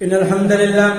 إن الحمد لله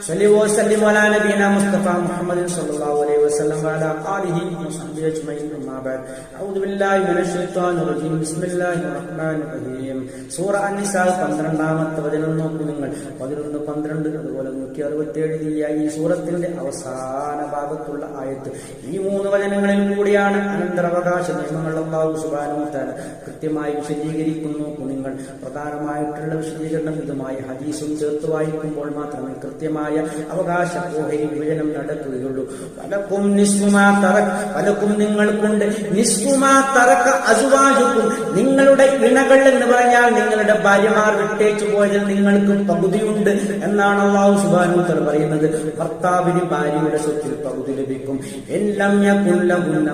صلي وسلم على نبينا مصطفى محمد صلى الله عليه وسلم وعلى آله وصحبه أجمعين أما بعد أعوذ بالله من الشيطان الرجيم بسم الله الرحمن الرحيم സൂറ അന്നിസാ പന്ത്രണ്ടാമത്തെ വചനം നോക്കൂ നിങ്ങൾ പതിനൊന്ന് പന്ത്രണ്ട് അതുപോലെ നൂറ്റി അറുപത്തി ഏഴ് ഈ സൂറത്തിന്റെ അവസാന ഭാഗത്തുള്ള ആയത്ത് ഈ മൂന്ന് വചനങ്ങളിൽ കൂടിയാണ് അനന്തരാവകാശ നിയമങ്ങൾ അള്ളാഹു സുബാനുത്താല കൃത്യമായി വിശദീകരിക്കുന്നു നിങ്ങൾ പ്രധാനമായിട്ടുള്ള വിശദീകരണം ഇതുമായി ഹദീസും ചേർത്ത് വായിക്കുമ്പോൾ മാത്രമേ കൃത്യമായ അവകാശ ഓഹരി വിഭജനം നടക്കുകയുള്ളൂ പലക്കും നിസ്മുമാ തറക് പലക്കും നിങ്ങൾക്കുണ്ട്. നിസ്മുമാ തറക്ക അസുവാജുക്കും നിങ്ങളുടെ ഇണകൾ എന്ന് പറഞ്ഞാൽ നിങ്ങളുടെ ഭാര്യമാർ വിട്ടേച്ചു പോയതിൽ നിങ്ങൾക്ക് പകുതിയുണ്ട് എന്നാണ് അള്ളാഹു സുബാനുത്തർ പറയുന്നത്. ഭർത്താവിന് ഭാര്യയുടെ സ്വത്തിൽ പകുതി ലഭിക്കും. എല്ലാം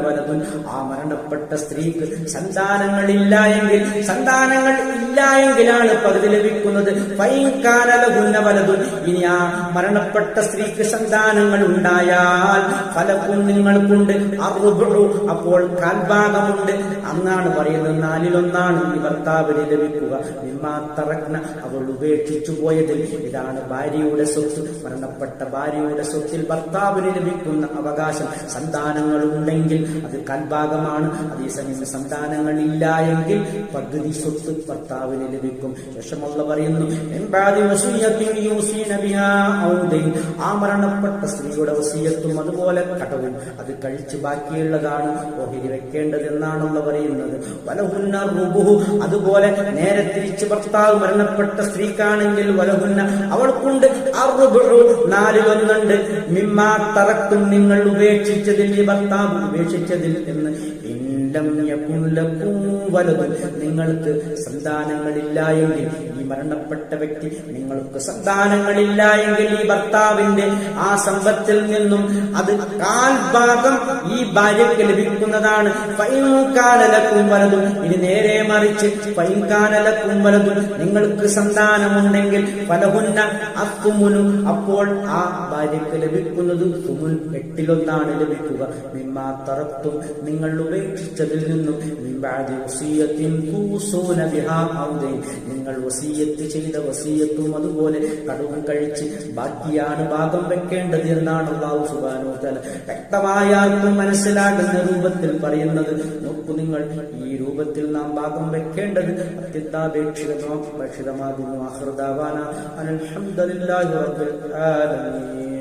വലതും ആ മരണപ്പെട്ട സ്ത്രീക്ക് സന്താനങ്ങളില്ല എങ്കിൽ സന്താനങ്ങൾ ഇല്ല എങ്കിലാണ് പകുതി ലഭിക്കുന്നത്. ഫൈൻകാനലകുന്ന വലതു ഇനി ആ മരണപ്പെട്ട സ്ത്രീക്ക് സന്താനങ്ങൾ ഉണ്ടായാൽ ഫലക്കും നിങ്ങൾക്കുണ്ട് അറുബു അപ്പോൾ കാൽഭാഗമുണ്ട്. അന്നാണ് പറയുന്നത് നാലിലൊന്നാണ് ഈ ഭർത്താവിന് ലഭിക്കുക. നിമ്മാത്തറക്ന അവൾ ഉപേക്ഷിച്ചു പോയതിൽ ഇതാണ് ഭാര്യയുടെ സ്വത്ത്. മരണപ്പെട്ട ഭാര്യയുടെ സ്വത്തിൽ ഭർത്താവിന് ലഭിക്കുന്ന അവകാശം. സന്താനങ്ങൾ ഉണ്ടെങ്കിൽ അത് കാൽഭാഗമാണ്. അതേസമയം സന്താനങ്ങൾ ഇല്ല എങ്കിൽ പകുതി സ്വത്ത് ഭർത്താവിന് ലഭിക്കും. ശേഷമുള്ള പറയുന്നു ആ മരണപ്പെട്ട സ്ത്രീയുടെ വസീയത്തും അതുപോലെ കടവും അത് കഴിച്ച് ബാക്കിയുള്ളതാണ്. ഓഹരി വെക്കേണ്ടത് എന്നാണല്ലോ പറയുന്നത്. വലഹുന്ന റുബുഹു. അതുപോലെ നേരെ തിരിച്ച് ഭർത്താവ് മരണപ്പെട്ട സ്ത്രീക്കാണെങ്കിൽ വലഹുന്ന അവൾക്കുണ്ട്. നാലിലൊന്നുണ്ട് മിമ്മാ തറക്കും. നിങ്ങൾ ഉപേക്ഷിച്ചതിൽ ഭർത്താവ് ഉപേക്ഷിച്ചതിൽ എന്ന് നിങ്ങൾക്ക് സന്താനങ്ങളില്ല എങ്കിൽ ഈ മരണപ്പെട്ട വ്യക്തി നിങ്ങൾക്ക് സന്താനങ്ങളില്ല എങ്കിൽ ഈ ഭർത്താവിന്റെ ആ സമ്പത്തിൽ നിന്നും അത് കാൽഭാഗം ഈ ഭാര്യയ്ക്ക് ലഭിക്കുന്നതാണ്. ഫൈൻകാനലക്കും വലതും. ഇനി നേരെ മറിച്ച് ഫൈൻകാനലക്കും വലതും. നിങ്ങൾക്ക് സന്താനമുണ്ടെങ്കിൽ പലകുന്ന അത്തുമുനു. അപ്പോൾ ആ ഭാര്യയ്ക്ക് ലഭിക്കുന്നത് എട്ടിലൊന്നാണ് ലഭിക്കുക. മിമ്മാ നിങ്ങൾ ഉപേക്ഷിച്ചതിൽ നിന്നും. നിങ്ങൾ വസീയത്ത് ചെയ്ത വസീയത്തും അതുപോലെ കടുകം കഴിച്ച് ബാക്കിയാണ് ഭാഗം വെക്കേണ്ടത് എന്നാണ് അള്ളാഹു സുബാനോ തല വ്യക്തമായ ആർക്കും മനസ്സിലാകുന്ന രൂപത്തിൽ പറയുന്നത്. നോക്കൂ നിങ്ങൾ ഈ രൂപത്തിൽ നാം ഭാഗം വെക്കേണ്ടത് അത്യന്താപേക്ഷിതമാകുന്നു അഹൃദാവാന അലഹമുല്ലാഹി റബ്ബിൽ ആലമീൻ.